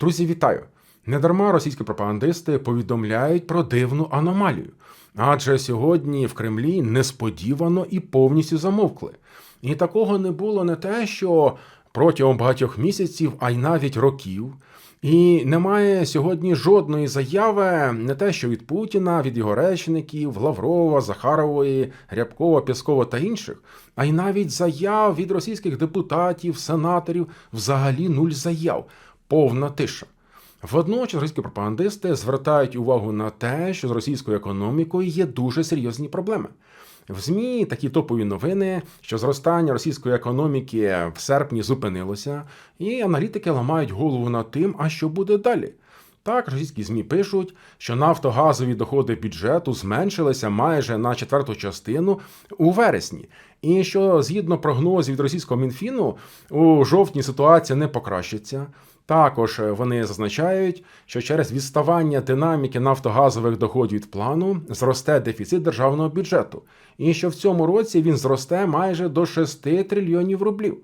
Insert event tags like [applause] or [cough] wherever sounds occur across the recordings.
Друзі, вітаю! Недарма російські пропагандисти повідомляють про дивну аномалію. Адже сьогодні в Кремлі несподівано і повністю замовкли. І такого не було не те, що протягом багатьох місяців, а й навіть років. І немає сьогодні жодної заяви, не те, що від Путіна, від його речників, Лаврова, Захарової, Рябкова, Пєскова та інших, а й навіть заяв від російських депутатів, сенаторів, взагалі нуль заяв, повна тиша. Водночас російські пропагандисти звертають увагу на те, що з російською економікою є дуже серйозні проблеми. В ЗМІ такі топові новини, що зростання російської економіки в серпні зупинилося, і аналітики ламають голову над тим, а що буде далі. Так, російські ЗМІ пишуть, що нафтогазові доходи бюджету зменшилися майже на четверту частину у вересні, і що згідно прогнозів від російського мінфіну у жовтні ситуація не покращиться. Також вони зазначають, що через відставання динаміки нафтогазових доходів від плану зросте дефіцит державного бюджету, і що в цьому році він зросте майже до 6 трильйонів рублів.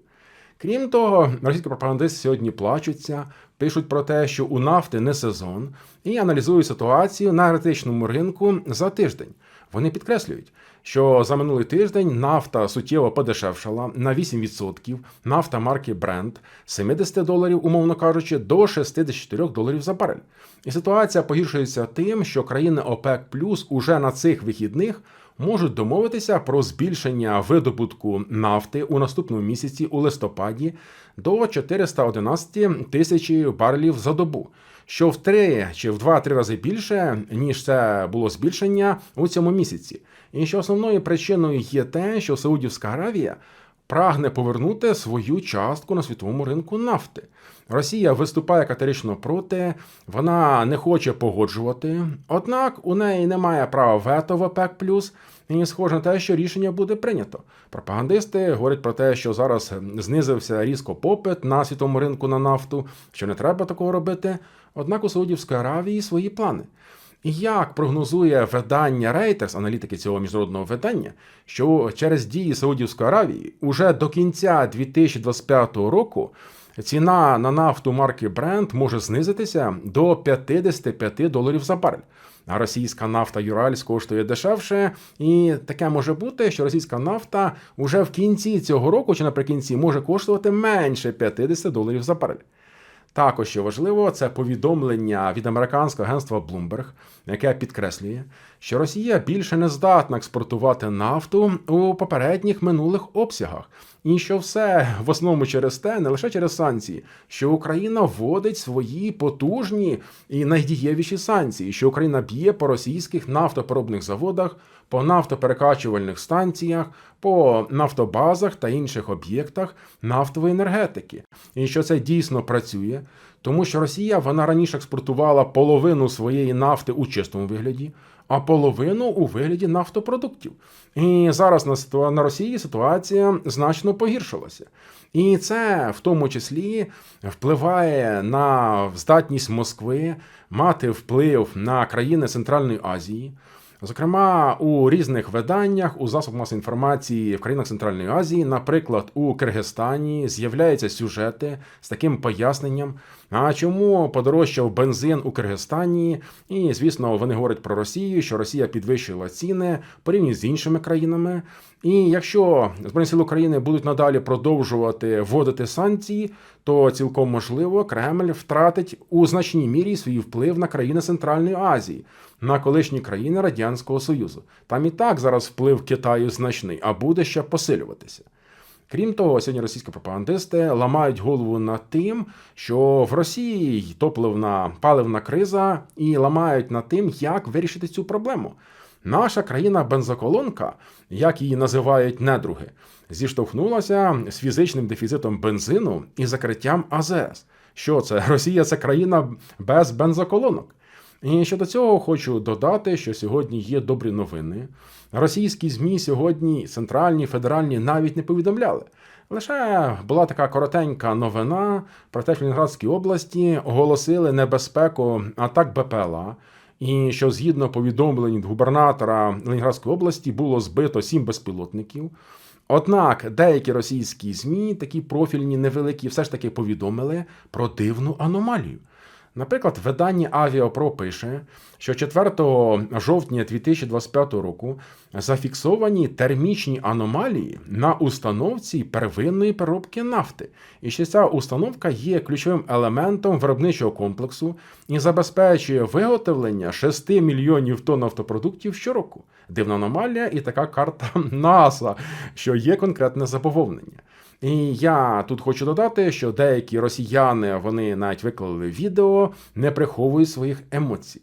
Крім того, російські пропагандисти сьогодні плачуться, пишуть про те, що у нафти не сезон, і аналізують ситуацію на енергетичному ринку за тиждень. Вони підкреслюють, що за минулий тиждень нафта суттєво подешевшала на 8%, нафта марки Brent з 70 доларів, умовно кажучи, до 64 доларів за барель. І ситуація погіршується тим, що країни ОПЕК Плюс уже на цих вихідних можуть домовитися про збільшення видобутку нафти у наступному місяці у листопаді до 411 тисяч барелів за добу, що в три чи в два-три рази більше ніж це було збільшення у цьому місяці. І що основною причиною є те, що Саудівська Аравія прагне повернути свою частку на світовому ринку нафти. Росія виступає категорично проти, вона не хоче погоджувати. Однак у неї немає права вето в ОПЕК+, і схоже на те, що рішення буде прийнято. Пропагандисти говорять про те, що зараз знизився різко попит на світовому ринку на нафту, що не треба такого робити. Однак у Саудівської Аравії свої плани. І як прогнозує видання Reuters, аналітики цього міжнародного видання, що через дії Саудівської Аравії уже до кінця 2025 року ціна на нафту марки Brent може знизитися до 55 доларів за барель. А російська нафта Юральськ коштує дешевше, і таке може бути, що російська нафта вже в кінці цього року чи наприкінці може коштувати менше 50 доларів за барель. Також що важливо, це повідомлення від американського агентства Bloomberg, яке підкреслює, що Росія більше не здатна експортувати нафту у попередніх минулих обсягах, і що все в основному через те, не лише через санкції, що Україна вводить свої потужні і найдієвіші санкції, що Україна б'є по російських нафтопереробних заводах, по нафтоперекачувальних станціях, по нафтобазах та інших об'єктах нафтової енергетики, і що це дійсно працює. Тому що Росія вона раніше експортувала половину своєї нафти у чистому вигляді, а половину у вигляді нафтопродуктів. І зараз на на Росії ситуація значно погіршилася. І це в тому числі впливає на здатність Москви мати вплив на країни Центральної Азії. Зокрема, у різних виданнях, у засобах масової інформації в країнах Центральної Азії, наприклад, у Киргизстані з'являються сюжети з таким поясненням. А чому подорожчав бензин у Киргизстані? І, звісно, вони говорять про Росію, що Росія підвищила ціни порівняно з іншими країнами. І якщо Збройні сили України будуть надалі продовжувати вводити санкції, то цілком можливо Кремль втратить у значній мірі свій вплив на країни Центральної Азії, на колишні країни Радянського Союзу. Там і так зараз вплив Китаю значний, а буде ще посилюватися. Крім того, сьогодні російські пропагандисти ламають голову над тим, що в Росії топливна паливна криза, і ламають над тим, як вирішити цю проблему. Наша країна бензоколонка, як її називають недруги, зіштовхнулася з фізичним дефіцитом бензину і закриттям АЗС. Що це? [laughs] Росія це країна без бензоколонок. І щодо цього хочу додати, що сьогодні є добрі новини. Російські ЗМІ сьогодні центральні, федеральні навіть не повідомляли. Лише була така коротенька новина про те, що в Лінградській області оголосили небезпеку атак БПЛА. І що згідно повідомлень губернатора Ленінградської області було збито сім безпілотників. Однак деякі російські ЗМІ, такі профільні, невеликі, все ж таки повідомили про дивну аномалію. Наприклад, видання Авіапро пише, що 4 жовтня 2025 року зафіксовані термічні аномалії на установці первинної переробки нафти, і що ця установка є ключовим елементом виробничого комплексу і забезпечує виготовлення 6 мільйонів тонн автопродуктів щороку. Дивна аномалія і така карта [laughs] НАСА, що є конкретне заповнення. І я тут хочу додати, що деякі росіяни вони навіть виклали відео, не приховують своїх емоцій.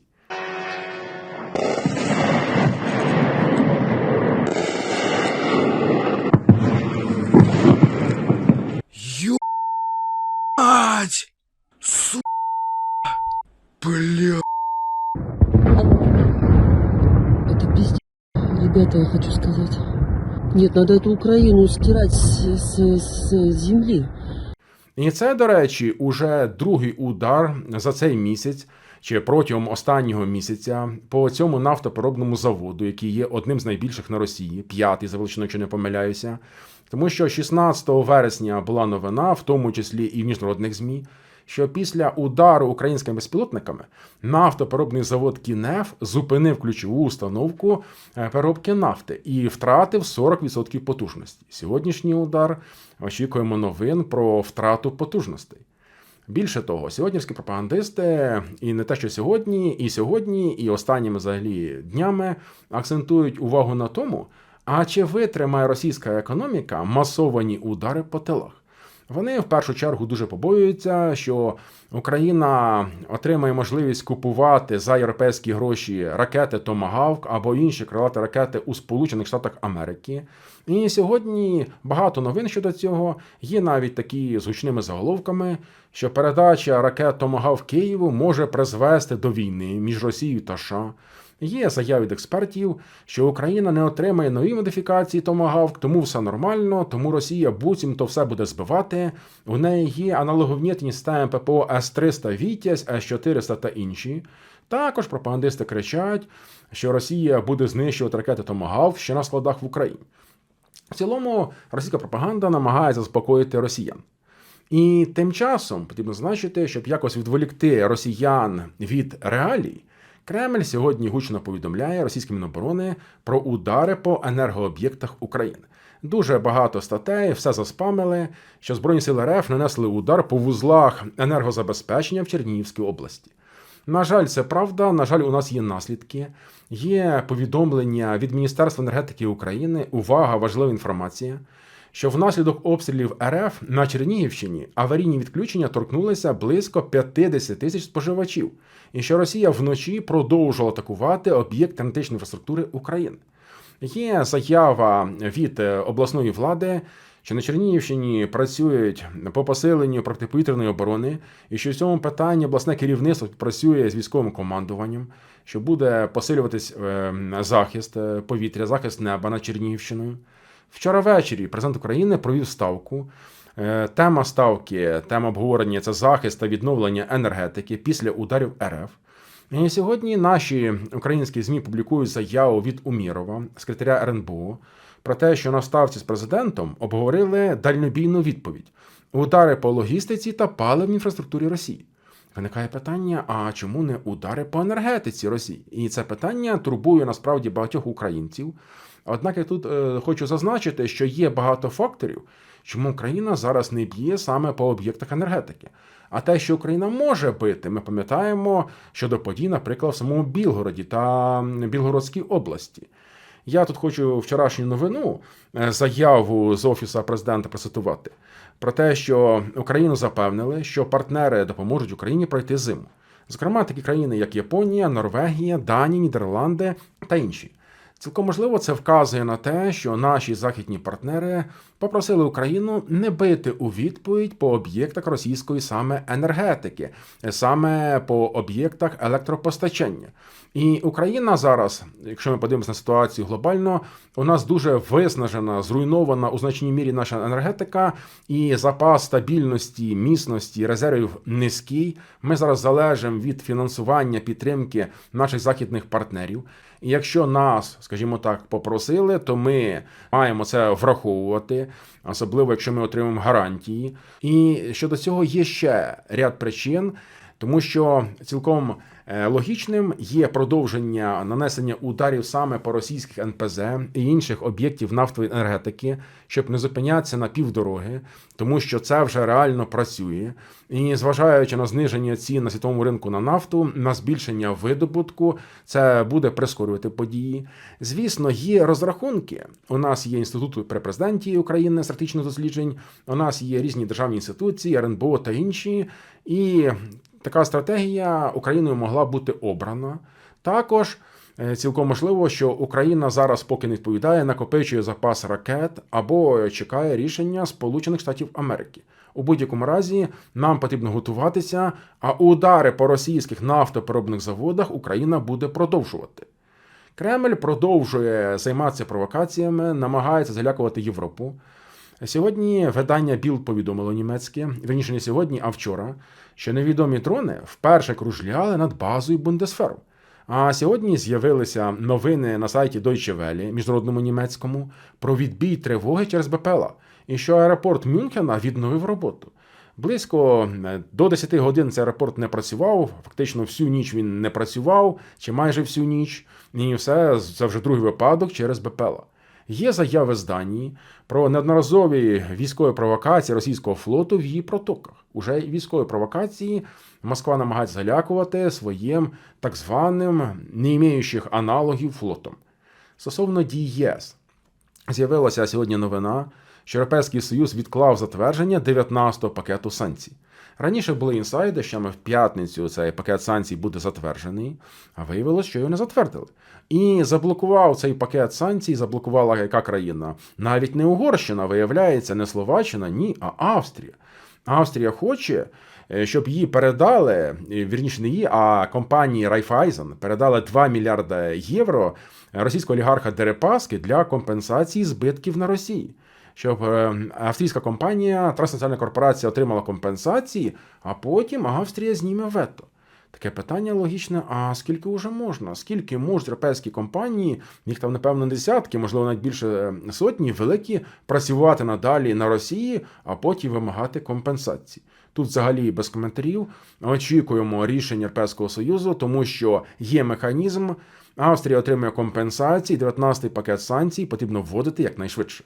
Ебать! Су... Бля... Это пиздец, ребята, я хочу сказать. Нет, надо эту Украину стирать с, с- с земли. І це, до речі, уже другий удар за цей місяць чи протягом останнього місяця по цьому нафтопереробному заводу, який є одним з найбільших на Росії, п'ятий за величиною, якщо не помиляюся. Тому що 16 вересня була новина, в тому числі і в міжнародних ЗМІ, що після удару українськими безпілотниками нафтопереробний завод Кінеф зупинив ключову установку е, переробки нафти і втратив 40% потужності. Сьогоднішній удар очікуємо новин про втрату потужностей. Більше того, сьогоднішні пропагандисти, і не те, що сьогодні, і сьогодні, і останніми взагалі днями акцентують увагу на тому, а чи витримає російська економіка масовані удари по тилах. Вони в першу чергу дуже побоюються, що Україна отримає можливість купувати за європейські гроші ракети Томагавк або інші крилаті ракети у Сполучених Штатах Америки. І сьогодні багато новин щодо цього є навіть такі з гучними заголовками, що передача ракет Томагавк Києву може призвести до війни між Росією та США. Є заяви від експертів, що Україна не отримає нові модифікації Томагавк, тому все нормально, тому Росія буцімто все буде збивати. У неї є аналоговнітні системи ППО С-300 Вітязь, С-400 та інші. Також пропагандисти кричать, що Росія буде знищувати ракети Томагавк ще на складах в Україні. В цілому, російська пропаганда намагається заспокоїти росіян. І тим часом потрібно значити, щоб якось відволікти росіян від реалій. Кремль сьогодні гучно повідомляє російським Міноборони про удари по енергооб'єктах України. Дуже багато статей, все заспамили, що Збройні сили РФ нанесли удар по вузлах енергозабезпечення в Чернігівській області. На жаль, це правда. На жаль, у нас є наслідки. Є повідомлення від Міністерства енергетики України. Увага, важлива інформація. Що внаслідок обстрілів РФ на Чернігівщині аварійні відключення торкнулися близько 50 тисяч споживачів, і що Росія вночі продовжувала атакувати об'єкти енергетичної інфраструктури України. Є заява від е, обласної влади, що на Чернігівщині працюють по посиленню протиповітряної оборони, і що в цьому питанні обласне керівництво працює з військовим командуванням, що буде посилюватись е, захист е, повітря, захист неба над Чернігівщиною. Вчора ввечері президент України провів ставку. Е, Тема ставки, тема обговорення це захист та відновлення енергетики після ударів РФ. І сьогодні наші українські ЗМІ публікують заяву від Умірова, секретаря РНБО, про те, що на ставці з президентом обговорили дальнобійну відповідь: удари по логістиці та паливній інфраструктурі Росії. Виникає питання: а чому не удари по енергетиці Росії? І це питання турбує насправді багатьох українців. Однак я тут е, хочу зазначити, що є багато факторів, чому Україна зараз не б'є саме по об'єктах енергетики. А те, що Україна може бити, ми пам'ятаємо щодо подій, наприклад, в самому Білгороді та Білгородській області. Я тут хочу вчорашню новину, е, заяву з офісу президента процитувати про те, що Україну запевнили, що партнери допоможуть Україні пройти зиму. Зокрема, такі країни, як Японія, Норвегія, Данія, Нідерланди та інші. Цілком можливо, це вказує на те, що наші західні партнери попросили Україну не бити у відповідь по об'єктах російської саме енергетики, саме по об'єктах електропостачання. І Україна зараз, якщо ми подивимося на ситуацію глобально, у нас дуже виснажена, зруйнована у значній мірі наша енергетика, і запас стабільності, міцності, резервів низький. Ми зараз залежимо від фінансування підтримки наших західних партнерів. Якщо нас, скажімо так, попросили, то ми маємо це враховувати, особливо якщо ми отримаємо гарантії. І щодо цього є ще ряд причин. Тому що цілком е, логічним є продовження нанесення ударів саме по російських НПЗ і інших об'єктів нафтової енергетики, щоб не зупинятися на півдороги, тому що це вже реально працює. І зважаючи на зниження цін на світовому ринку на нафту, на збільшення видобутку, це буде прискорювати події. Звісно, є розрахунки. У нас є інститут при президенті України стратегічних досліджень. У нас є різні державні інституції, РНБО та інші. І така стратегія Україною могла бути обрана. Також е, цілком можливо, що Україна зараз, поки не відповідає, накопичує запас ракет або чекає рішення Сполучених Штатів Америки. У будь-якому разі нам потрібно готуватися, а удари по російських нафтопереробних заводах Україна буде продовжувати. Кремль продовжує займатися провокаціями, намагається залякувати Європу. Сьогодні видання Білд повідомило німецьке, верніше не сьогодні, а вчора, що невідомі дрони вперше кружляли над базою Бундесферу. А сьогодні з'явилися новини на сайті Deutsche Welle, міжнародному німецькому, про відбій тривоги через БПЛА, і що аеропорт Мюнхена відновив роботу. Близько е, до 10 годин цей аеропорт не працював. Фактично всю ніч він не працював, чи майже всю ніч. І все це вже другий випадок через БПЛА. Є заяви з Данії про неодноразові військові провокації російського флоту в її протоках. Уже військові провокації Москва намагається залякувати своїм так званим не імеючих аналогів флотом. Стосовно дій ЄС, з'явилася сьогодні новина, що Європейський Союз відклав затвердження 19-го пакету санкцій. Раніше були інсайди, що ми в п'ятницю цей пакет санкцій буде затверджений, а виявилось, що його не затвердили. І заблокував цей пакет санкцій, заблокувала яка країна? Навіть не Угорщина, виявляється, не Словаччина, ні, а Австрія. Австрія хоче, е, щоб її передали, е, вірніше не її, а компанії Raiffeisen передали 2 мільярда євро російського олігарха Дерипаски для компенсації збитків на Росії. Щоб е, австрійська компанія, транснаціональна корпорація отримала компенсації, а потім Австрія зніме вето. Таке питання логічне: а скільки вже можна? Скільки можуть європейські компанії, їх там, напевно, десятки, можливо, навіть більше е, сотні, великі, працювати надалі на Росії, а потім вимагати компенсації? Тут взагалі без коментарів очікуємо рішення Європейського Союзу, тому що є механізм. Австрія отримує компенсації, 19-й пакет санкцій потрібно вводити якнайшвидше.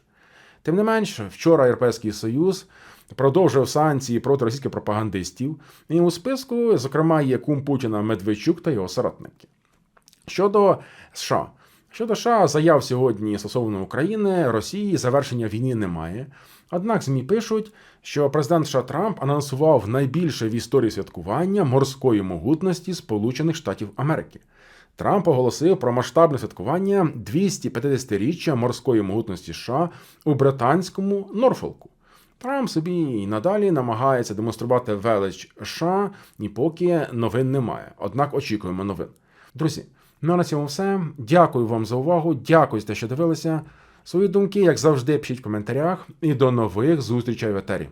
Тим не менш, вчора Європейський Союз продовжив санкції проти російських пропагандистів, і у списку, зокрема, є кум Путіна Медведчук та його соратники. Щодо США. Щодо США, заяв сьогодні стосовно України, Росії завершення війни немає. Однак ЗМІ пишуть, що президент США Трамп анонсував найбільше в історії святкування морської могутності Сполучених Штатів Америки. Трамп оголосив про масштабне святкування 250-річчя морської могутності США у британському Норфолку. Трамп собі і надалі намагається демонструвати велич США, і поки новин немає. Однак очікуємо новин. Друзі, ну а на цьому все. Дякую вам за увагу. Дякую за що дивилися. Свої думки, як завжди, пишіть в коментарях. І до нових зустрічей в етері.